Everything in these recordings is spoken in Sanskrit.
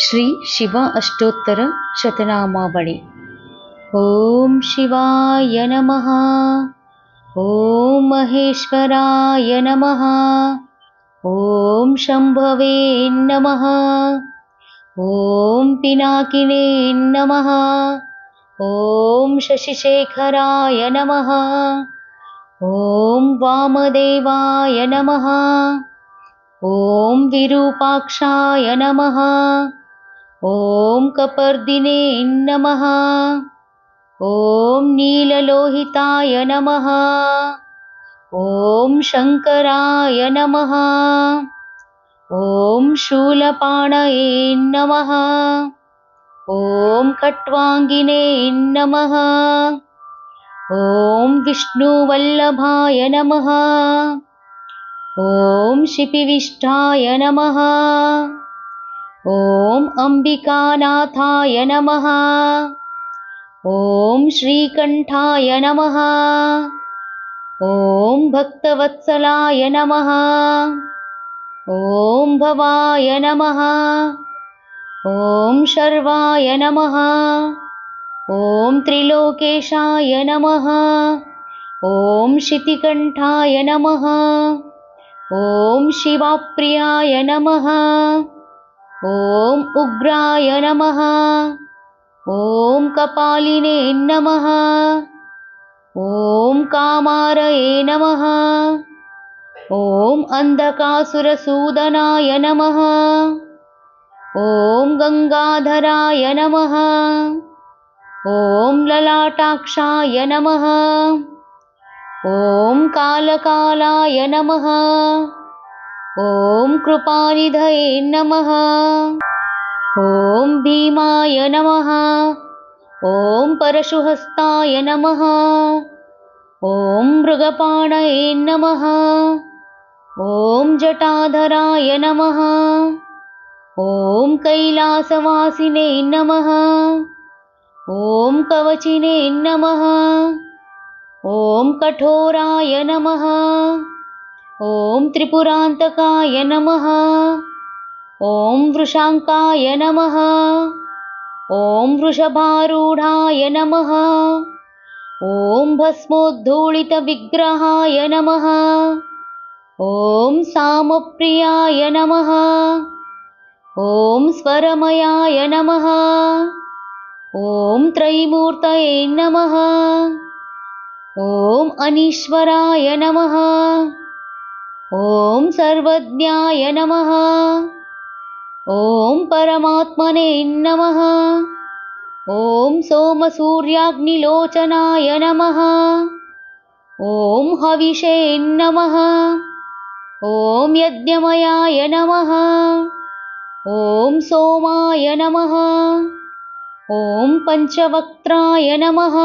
श्री शिव अष्टोत्तरशतनामावळि ॐ शिवाय नमः। ॐ महेश्वराय नमः। ॐ शम्भवे नमः। ॐ पिनाकिने नमः। ॐ शशिशेखराय नमः। ॐ वामदेवाय नमः। ॐ विरूपाक्षाय नमः। ॐ कपर्दिने नमः। ॐ नीललोहिताय नमः। ॐ शङ्कराय नमः। ॐ शूलपाणये नमः। ॐ खट्वाङ्गिने नमः। ॐ विष्णुवल्लभाय नमः। ॐ शिपिविष्ठाय नमः ॐ अम्बिकानाथाय नमः। ॐ श्रीकण्ठाय नमः। ॐ भक्तवत्सलाय नमः। ॐ भवाय नमः। ॐ शर्वाय नमः। ॐ त्रिलोकेशाय नमः। ॐ शितिकण्ठाय नमः। ॐ शिवाप्रियाय नमः ॐ उग्राय नमः। ॐ कपालिने नमः। ॐ कामारये नमः। ॐ अन्धकासुरसूदनाय नमः। ॐ गङ्गाधराय नमः। ॐ ललाटाक्षाय नमः। ॐ कालकालाय नमः ॐ कृपानिधये नमः। ॐ भीमाय नमः। ॐ परशुहस्ताय नमः। ॐ मृगपाणये नमः। ॐ जटाधराय नमः। ॐ कैलासवासिने नमः। ॐ कवचिने नमः। ॐ कठोराय नमः ॐ त्रिपुरान्तकाय नमः। ॐ वृषाङ्काय नमः। ॐ वृषभारूढाय नमः। ॐ भस्मोद्धूलितविग्रहाय नमः। ॐ सामप्रियाय नमः। ॐ स्वरमयाय नमः। ॐ त्रयीमूर्तये नमः। ॐ अनीश्वराय नमः ॐ सर्वज्ञाय नमः। ॐ परमात्मने नमः। ॐ सोमसूर्याग्निलोचनाय नमः। ॐ हविषे नमः। ॐ यज्ञमयाय नमः। ॐ सोमाय नमः। ॐ पञ्चवक्त्राय नमः।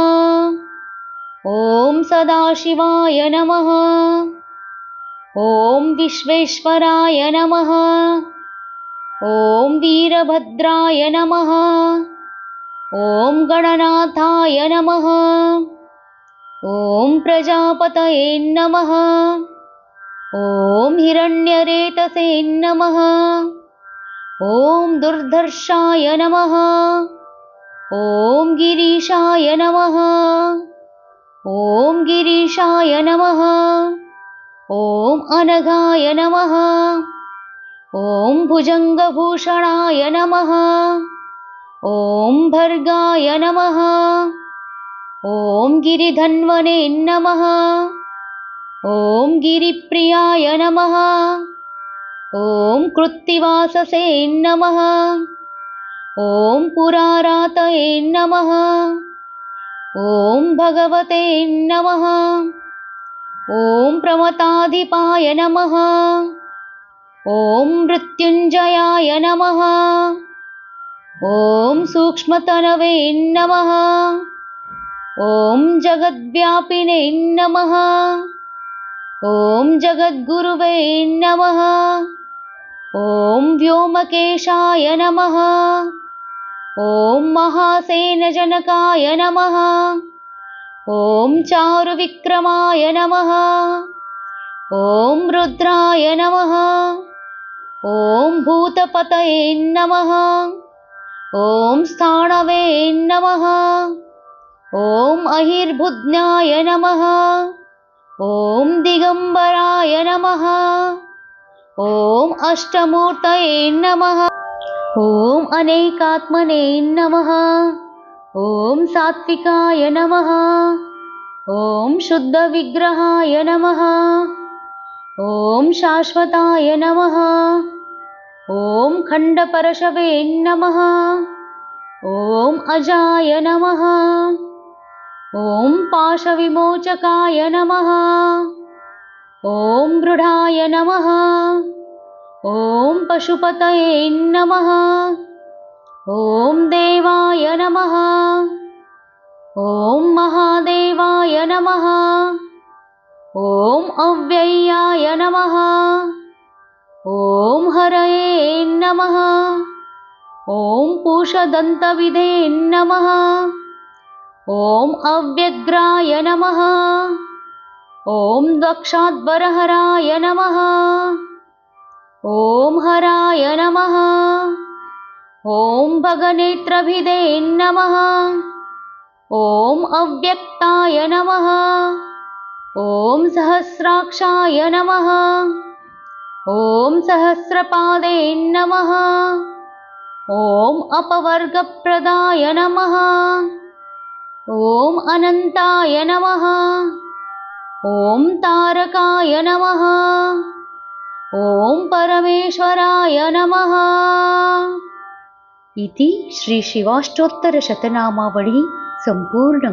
ॐ सदाशिवाय नमः ॐ विश्वेश्वराय नमः। ॐ वीरभद्राय नमः। ॐ गणनाथाय नमः। ॐ प्रजापतये नमः। ॐ हिरण्यरेतसे नमः। ॐ दुर्धर्षाय नमः। ॐ गिरीशाय नमः। ॐ गिरीशाय नमः ॐ अनघाय नमः। ॐ भुजङ्गभूषणाय नमः। ॐ भर्गाय नमः। ॐ गिरिधन्वने नमः। ॐ गिरिप्रियाय नमः। ॐ कृत्तिवाससे नमः। ॐ पुरारातये नमः। ॐ भगवते नमः ॐ प्रमताधिपाय नमः। ॐ मृत्युञ्जयाय नमः। ॐ सूक्ष्मतनवे नमः। ॐ जगद्व्यापिने नमः। ॐ जगद्गुरुवे नमः। ॐ व्योमकेशाय नमः। ॐ महासेनजनकाय नमः ॐ चारुविक्रमाय नमः। ॐ रुद्राय नमः। ॐ भूतपतये नमः। ॐ स्थाणवे नमः। ॐ अहिर्भुज्ञाय नमः। ॐ दिगम्बराय नमः। ॐ अष्टमूर्तये नमः। ॐ अनेकात्मने नमः ॐ सात्विकाय नमः। ॐ शुद्धविग्रहाय नमः। ॐ शाश्वताय नमः। ॐ खण्डपरशवे नमः। ॐ अजाय नमः। ॐ पाशविमोचकाय नमः। ॐ मृढाय नमः। ॐ पशुपतये नमः। ॐ देवाय नमः ॐ महादेवाय नमः। ॐ अव्यय्याय नमः। ॐ हरये नमः। ॐ पूषदन्तविधे नमः। ॐ अव्यग्राय नमः। ॐ द्वक्षाद्वरहराय नमः। ॐ हराय नमः। ॐ भगनेत्रभिदे नमः ॐ अव्यक्ताय नमः। ॐ सहस्राक्षाय नमः। ॐ सहस्रपादे नमः। ॐ अपवर्गप्रदाय नमः। ॐ अनन्ताय नमः। ॐ तारकाय नमः। ॐ परमेश्वराय नमः। इति श्रीशिवाष्टोत्तरशतनामावळि संपूर्ण